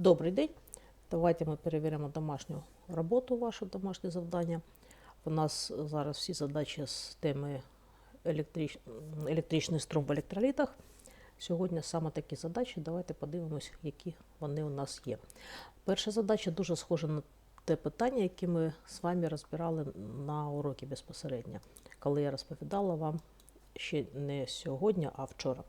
Добрий день. Давайте ми перевіримо домашню роботу, ваше домашнє завдання. У нас зараз всі задачі з теми електрич... електричний струм в електролітах. Сьогодні саме такі задачі. Давайте подивимось, які вони у нас є. Перша задача дуже схожа на те питання, яке ми з вами розбирали на уроці безпосередньо, коли я розповідала вам ще не сьогодні, а вчора.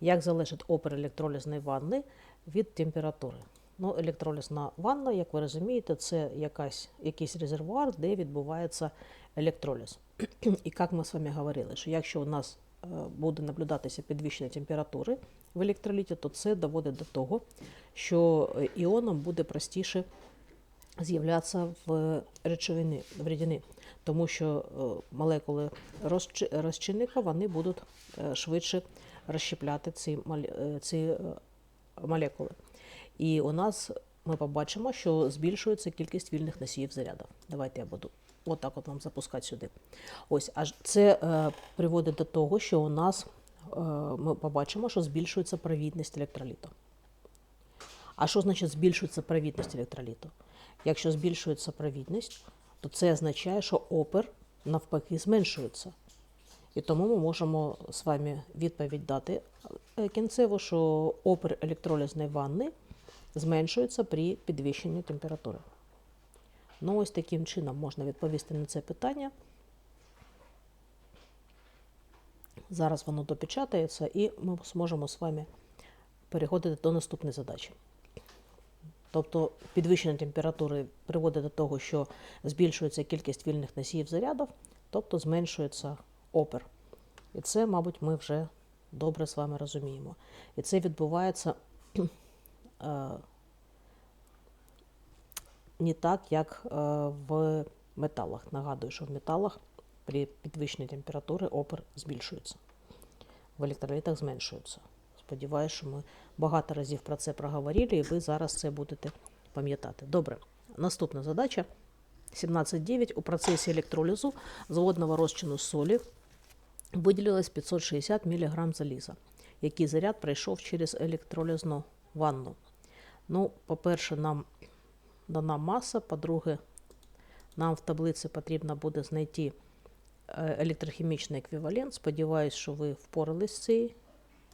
Як залежить опір електролізної ванни від температури? Ну, електролізна ванна, як ви розумієте, це якась, якийсь резервуар, де відбувається електроліз. І як ми з вами говорили, що якщо у нас е, буде наблюдатися підвищення температури в електроліті, то це доводить до того, що е, іонам буде простіше з'являтися в речовини, в рідини, тому що е, молекули розчи- розчинника вони будуть швидше розщепляти ці, ці молекули. І у нас ми побачимо, що збільшується кількість вільних носіїв зарядів. Давайте я буду отак от вам запускати сюди. Ось, аж це е, приводить до того, що у нас е, ми побачимо, що збільшується провідність електроліту. А що значить збільшується провідність електроліту? Якщо збільшується провідність, то це означає, що опір навпаки зменшується. І тому ми можемо з вами відповідь дати е, кінцево, що опір електролізної ванни зменшується при підвищенні температури. Ну, ось таким чином можна відповісти на це питання. Зараз воно допечатається, і ми зможемо з вами переходити до наступної задачі. Тобто підвищення температури приводить до того, що збільшується кількість вільних носіїв зарядів, тобто зменшується опір. І це, мабуть, ми вже добре з вами розуміємо. І це відбувається е, не так, як е, в металах. Нагадую, що в металах при підвищенні температури опір збільшується. В електролітах зменшується. Сподіваюся, що ми багато разів про це проговорили, і ви зараз це будете пам'ятати. Добре, наступна задача. 17.9. У процесі електролізу з водного розчину солі виділилось 560 мг заліза, який заряд пройшов через електролізну ванну. Ну, по-перше, нам дана маса, по-друге, нам в таблиці потрібно буде знайти е, електрохімічний еквівалент. Сподіваюсь, що ви впорались з цією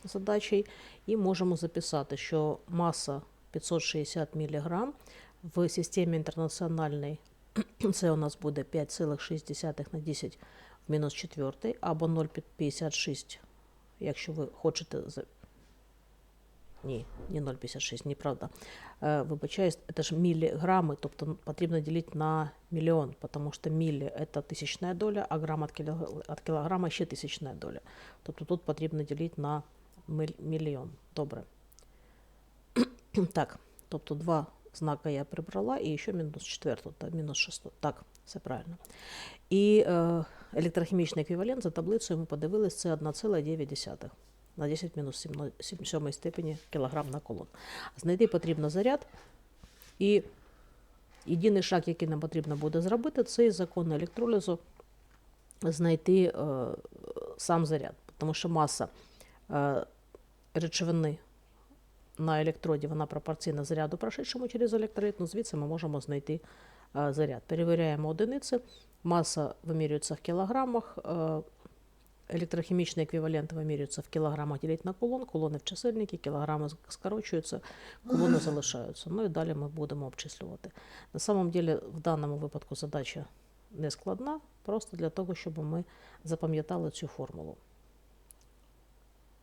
задачею. І можемо записати, що маса 560 мг в системі інтернаціональної це у нас буде 5,6 на 10 в мінус 4 або 0,56, якщо ви хочете. Ні, не 0,56, неправда. Вибачаюсь, це ж міліграми, тобто потрібно ділити на мільйон, тому що мілі – це тисячна доля, а грам від кілог- від кілограма ще тисячна доля. Тобто тут потрібно ділити на мільйон. Добре. Так, тобто два знака я прибрала, і ще мінус четверту, мінус шесту. Так, все правильно. І е, електрохімічний еквівалент за таблицею ми подивилися, це 1,9 на 10 мінус 7 степені кілограм на колон. Знайти потрібно заряд. І єдиний шаг, який нам потрібно буде зробити, це із закону електролізу знайти е, сам заряд. Тому що маса е, речовини на електроді вона пропорційна заряду, прошедшому через електроліт, ну звідси ми можемо знайти е, заряд. Перевіряємо одиниці, маса вимірюється в кілограмах, е, електрохімічний еквівалент вимірюється в кілограмах ділять на кулон, кулони в чисельники, кілограми скорочуються, кулони залишаються. Ну і далі ми будемо обчислювати. На самом деле, в даному випадку задача не складна, просто для того, щоб ми запам'ятали цю формулу.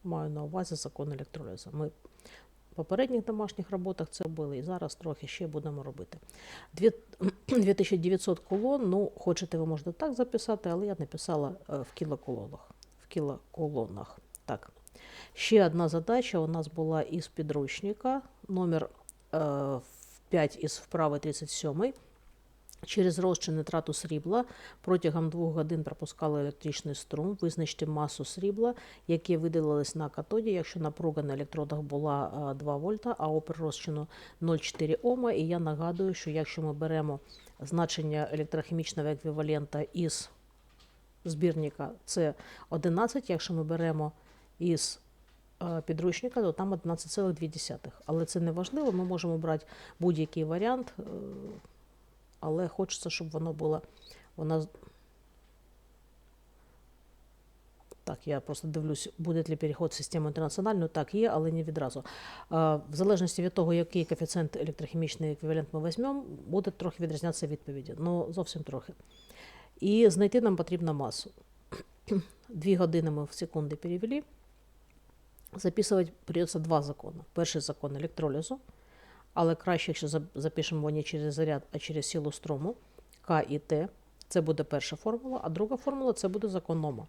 Маю на увазі закон електролізу. Ми в попередніх домашніх роботах це робили, і зараз трохи ще будемо робити. Дві- 2900 колон, ну, хочете, ви можете так записати, але я написала е, в кілоколонах. В кілоколонах. Так. Ще одна задача у нас була із підручника, номер е, 5 із вправи 37. Через розчин нитрату срібла протягом двох годин пропускали електричний струм. Визначте масу срібла, яке виділилось на катоді, якщо напруга на електродах була е, 2 вольта, а опір розчину 0,4 Ома. І я нагадую, що якщо ми беремо значення електрохімічного еквівалента із збірника, це 11. Якщо ми беремо із підручника, то там 11,2. Але це не важливо, ми можемо брати будь-який варіант, е, але хочеться, щоб воно було. Вона... Так, я просто дивлюсь, буде ли переход в систему інтернаціональну. Так, є, але не відразу. В залежності від того, який коефіцієнт електрохімічний еквівалент ми візьмемо, буде трохи відрізнятися відповіді. Ну, зовсім трохи. І знайти нам потрібно масу. Дві години ми в секунди перевели. Записувати придеться два закони. Перший закон електролізу, але краще, якщо за- запишемо його не через заряд, а через силу струму К і Т. Це буде перша формула, а друга формула це буде закон Ома.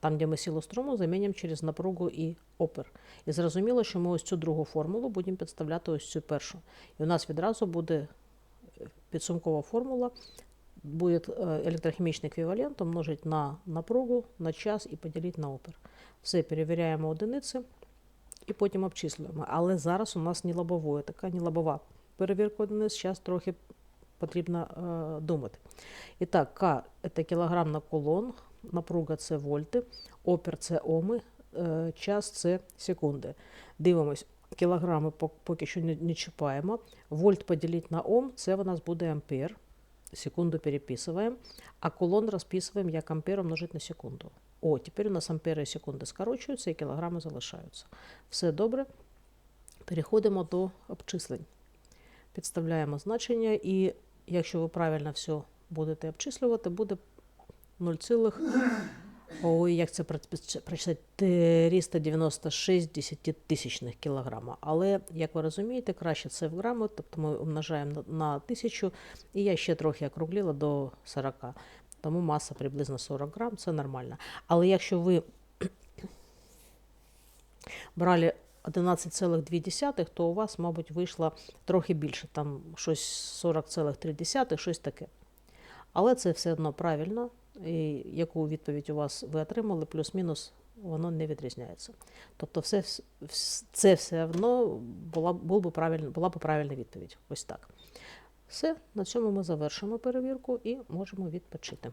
Там, де ми силу струму замінимо через напругу і опер. І зрозуміло, що ми ось цю другу формулу будемо підставляти ось цю першу. І у нас відразу буде е, підсумкова формула будет э, электрохимичный эквивалент умножить на напругу, на час і поділити на опір. Все перевіряємо одиниці і потім обчислюємо. Але зараз у нас не лобовое, така не лобова перевірка одиниць. Зараз трохи потрібно е, думати. І так, К це кілограм на кулон, напруга це вольти, опір це оми, е, час це секунди. Дивимось, кілограми поки що не, не чіпаємо. Вольт поділити на ом, це у нас буде ампер. Секунду переписываем, а кулон расписываем як ампер умножить на секунду. О, тепер у нас ампери секунди скорочуються і кілограми залишаються. Все добре. Переходимо до обчислень. Підставляємо значення, і якщо ви правильно все будете обчислювати, буде 0, ой, як це прочитати, 396 десятитисячних кілограма. Але, як ви розумієте, краще це в грами, тобто ми умножаємо на- тисячу, і я ще трохи округлила до 40. Тому маса приблизно 40 грам, це нормально. Але якщо ви брали 11,2, то у вас, мабуть, вийшло трохи більше, там щось 40,3, щось таке. Але це все одно правильно, і яку відповідь у вас ви отримали, плюс-мінус, воно не відрізняється. Тобто, все, це все одно була, був би правильна, була б правильна відповідь. Ось так. Все, на цьому ми завершимо перевірку і можемо відпочити.